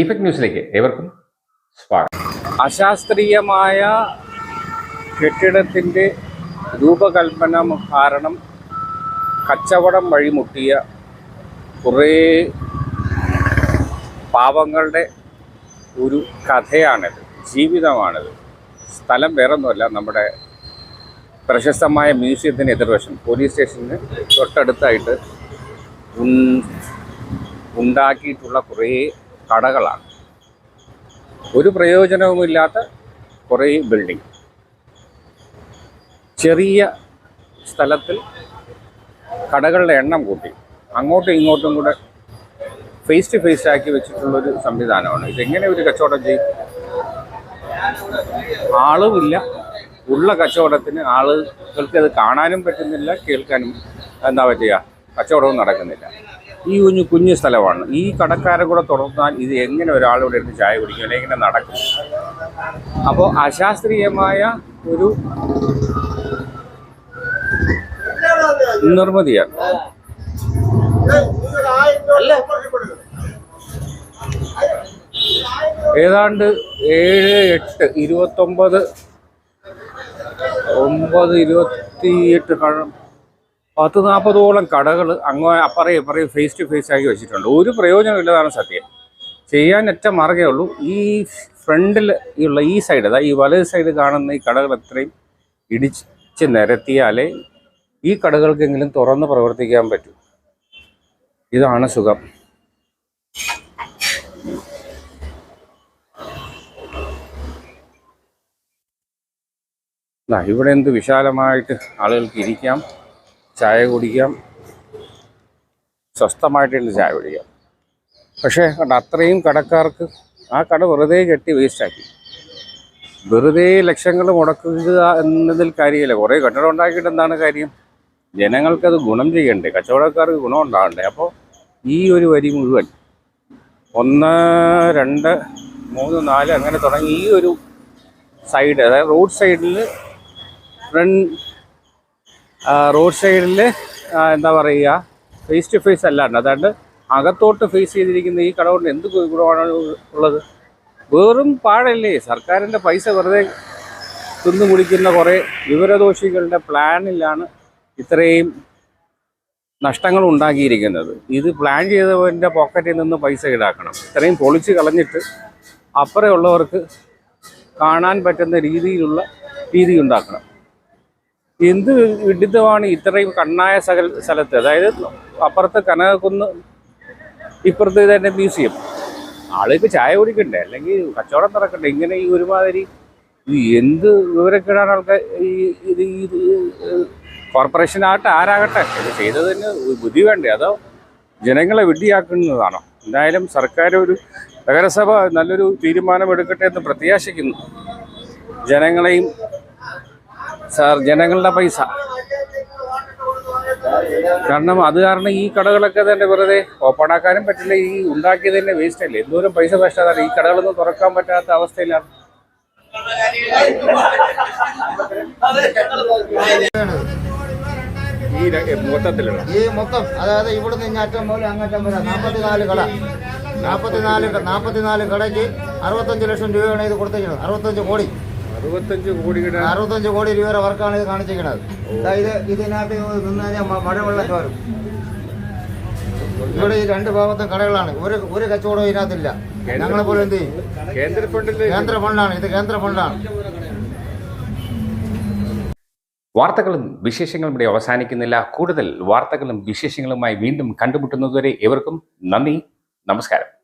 Effect ന്യൂസിലേക്ക് ഏവർക്കും സ്വാഗതം. അശാസ്ത്രീയമായ കെട്ടിടത്തിന്റെ രൂപകൽപ്പന കാരണം കച്ചവടം വഴിമുട്ടിയ കുറേ പാവങ്ങളുടെ ഒരു കഥയാണിത് ജീവിതമാണിത്. സ്ഥലം വേറൊന്നുമല്ല നമ്മുടെ പ്രശസ്തമായ മ്യൂസിയത്തിന് എതിർവശം പോലീസ് സ്റ്റേഷന് തൊട്ടടുത്തായിട്ട് ഉണ്ടാക്കിയിട്ടുള്ള കുറേ കടകളാണ്. ഒരു പ്രയോജനവുമില്ലാത്ത കുറേ ബിൽഡിംഗ് ചെറിയ സ്ഥലത്തിൽ കടകളുടെ എണ്ണം കൂട്ടി. അങ്ങോട്ടും ഇങ്ങോട്ടും കൂടെ ഫേസ് ടു ഫേസ് ആക്കി വെച്ചിട്ടുള്ളൊരു സംവിധാനമാണ്. ഇതെങ്ങനെ ഒരു കച്ചവടം ചെയ്യും? ആളുമില്ല. ഉള്ള കച്ചവടത്തിന് ആളുകൾക്ക് അത് കാണാനും പറ്റുന്നില്ല കേൾക്കാനും എന്താ പറ്റുക? കച്ചവടവും നടക്കുന്നില്ല. ഈ കുഞ്ഞു കുഞ്ഞു സ്ഥലമാണ്. ഈ കടക്കാരെ കൂടെ തുടർന്നാൽ ഇത് എങ്ങനെ ഒരാളിവിടെ എടുത്ത് ചായ കുടിക്കും? അല്ലെങ്കിൽ ഇങ്ങനെ നടക്കും? അപ്പോൾ അശാസ്ത്രീയമായ ഒരു നിർമ്മിതിയാണ്. ഏതാണ്ട് ഏഴ് എട്ട് ഇരുപത്തൊമ്പത് ഒമ്പത് ഇരുപത്തിയെട്ട് കട പത്ത് നാൽപ്പതോളം കടകൾ അങ്ങ് അപ്പറേ ഇപ്പറേ ഫേസ് ടു ഫേസ് ആക്കി വെച്ചിട്ടുണ്ട്. ഒരു പ്രയോജനമില്ലതാണ് സത്യം. ചെയ്യാൻ ഒറ്റ മാർഗമേ ഉള്ളൂ. ഈ ഫ്രണ്ടിൽ ഉള്ള ഈ സൈഡ് അതായത് ഈ വലത് സൈഡ് കാണുന്ന ഈ കടകൾ എത്രയും ഇടിച്ച് നിരത്തിയാലേ ഈ കടകൾക്കെങ്കിലും തുറന്ന് പ്രവർത്തിക്കാൻ പറ്റൂ. ഇതാണ് സുഖം. ഇവിടെ എന്ത് വിശാലമായിട്ട് ആളുകൾക്ക് ഇരിക്കാം. ചായ കുടിക്കാം. സ്വസ്ഥമായിട്ടുള്ള ചായ കുടിക്കാം. പക്ഷേ കണ്ട അത്രയും കടക്കാർക്ക് ആ കട വെറുതെ കെട്ടി വേസ്റ്റാക്കി വെറുതെ ലക്ഷങ്ങൾ മുടക്കുക എന്നതിൽ കാര്യമില്ല. കുറേ കെട്ടിടം ഉണ്ടാക്കിയിട്ട് എന്താണ് കാര്യം? ജനങ്ങൾക്കത് ഗുണം ചെയ്യണ്ടേ? കച്ചവടക്കാർക്ക് ഗുണം ഉണ്ടാകണ്ടേ അപ്പോൾ ഈ ഒരു വരി മുഴുവൻ ഒന്ന് രണ്ട് മൂന്ന് നാല് അങ്ങനെ തുടങ്ങി ഈ ഒരു സൈഡ് അതായത് റോഡ് സൈഡിൽ ഫ്രണ്ട് റോഡ് സൈഡിൽ എന്താ പറയുക ഫേസ് ടു ഫേസ് അല്ലാണ്ട് അതാണ്ട് അകത്തോട്ട് ഫേസ് ചെയ്തിരിക്കുന്ന ഈ കട കൊണ്ട് എന്ത് ഗുണമാണ് ഉള്ളത്? വെറും പാടല്ലേ സർക്കാരിന്റെ പൈസ വെറുതെ തിന്നു കുടിക്കുന്ന കുറേ വിവരദോഷികളുടെ പ്ലാനിലാണ് ഇത്രയും നഷ്ടങ്ങൾ ഉണ്ടാക്കിയിരിക്കുന്നത്. ഇത് പ്ലാൻ ചെയ്തവന്റെ പോക്കറ്റിൽ നിന്ന് പൈസ ഈടാക്കണം. ഇത്രയും പൊളിച്ച് കളഞ്ഞിട്ട് അപ്പുറമുള്ളവർക്ക് കാണാൻ പറ്റുന്ന രീതിയിലുള്ള രീതി ഉണ്ടാക്കണം. എന്ത് വിഡിത്തമാണ് ഇത്രയും കണ്ണായ സകൽ സ്ഥലത്ത്? അതായത് അപ്പുറത്ത് കനകക്കുന്ന് ഇപ്പുറത്ത് തന്നെ മ്യൂസിയം. ആളുകൾക്ക് ചായ കുടിക്കണ്ടേ? അല്ലെങ്കിൽ കച്ചവടം നടക്കണ്ടേ? ഇങ്ങനെ ഈ ഒരുമാതിരി എന്ത് വിവരക്കേടാണ് ആൾക്കാർ ഈ ഇത് കോർപ്പറേഷൻ കോർപ്പറേഷനാകട്ടെ ആരാകട്ടെ ഇത് ചെയ്തതിന് ബുദ്ധി വേണ്ടേ? അതോ ജനങ്ങളെ വിഡ്ഢിയാക്കുന്നതാണോ? എന്തായാലും സർക്കാർ ഒരു നഗരസഭ നല്ലൊരു തീരുമാനമെടുക്കട്ടെ എന്ന് പ്രത്യാശിക്കുന്നു. ജനങ്ങളെയും സാർ ജനങ്ങളുടെ പൈസ. കാരണം അത് കാരണം ഈ കടകളൊക്കെ തന്നെ വെറുതെ ഓപ്പണാക്കാനും പറ്റില്ല ഈ ഉണ്ടാക്കിയത് തന്നെ വേസ്റ്റ് അല്ലേ? എന്തോരം പൈസ നഷ്ടമാണ് ഈ കടകളൊന്നും തുറക്കാൻ പറ്റാത്ത അവസ്ഥയിലാണ്. ഈ മൊത്തത്തിലുള്ള? ഈ മൊത്തം അതായത് ഇവിടുന്ന് ഇങ്ങാറ്റം പോലെ അങ്ങറ്റം പോലെ നാൽപ്പത്തിനാല് കട. നാൽപ്പത്തിനാല് നാൽപ്പത്തിനാല് കടയ്ക്ക് അറുപത്തഞ്ച് ലക്ഷം രൂപയാണ് ഇത് കൊടുത്തിരിക്കുന്നത്. അറുപത്തഞ്ച് കോടി. അറുപത്തഞ്ച് കോടിയുടെ അറുപത്തഞ്ച് കോടി രൂപയുടെ വർക്കാണ് ഇത് കാണിച്ചിരിക്കുന്നത്. അതായത് ഇത് ഇതിനകത്ത് നിന്ന് കഴിഞ്ഞാൽ മ- മഴവെള്ളം ചോരും. ഇവിടെ ഈ രണ്ട് ഭാഗത്തും കടകളാണ്. ഒരു ഒരു കച്ചവടവും ഇതിനകത്തില്ല. ഞങ്ങളെ പോലെ എന്ത് ചെയ്യും കേന്ദ്ര ഫണ്ടിൽ കേന്ദ്ര ഫണ്ടാണ്. ഇത് കേന്ദ്ര ഫണ്ടാണ്. വാർത്തകളും വിശേഷങ്ങളും ഇവിടെ അവസാനിക്കുന്നില്ല. കൂടുതൽ വാർത്തകളും വിശേഷങ്ങളുമായി വീണ്ടും കണ്ടുമുട്ടുന്നതുവരെ ഇവർക്കും നന്ദി. നമസ്കാരം.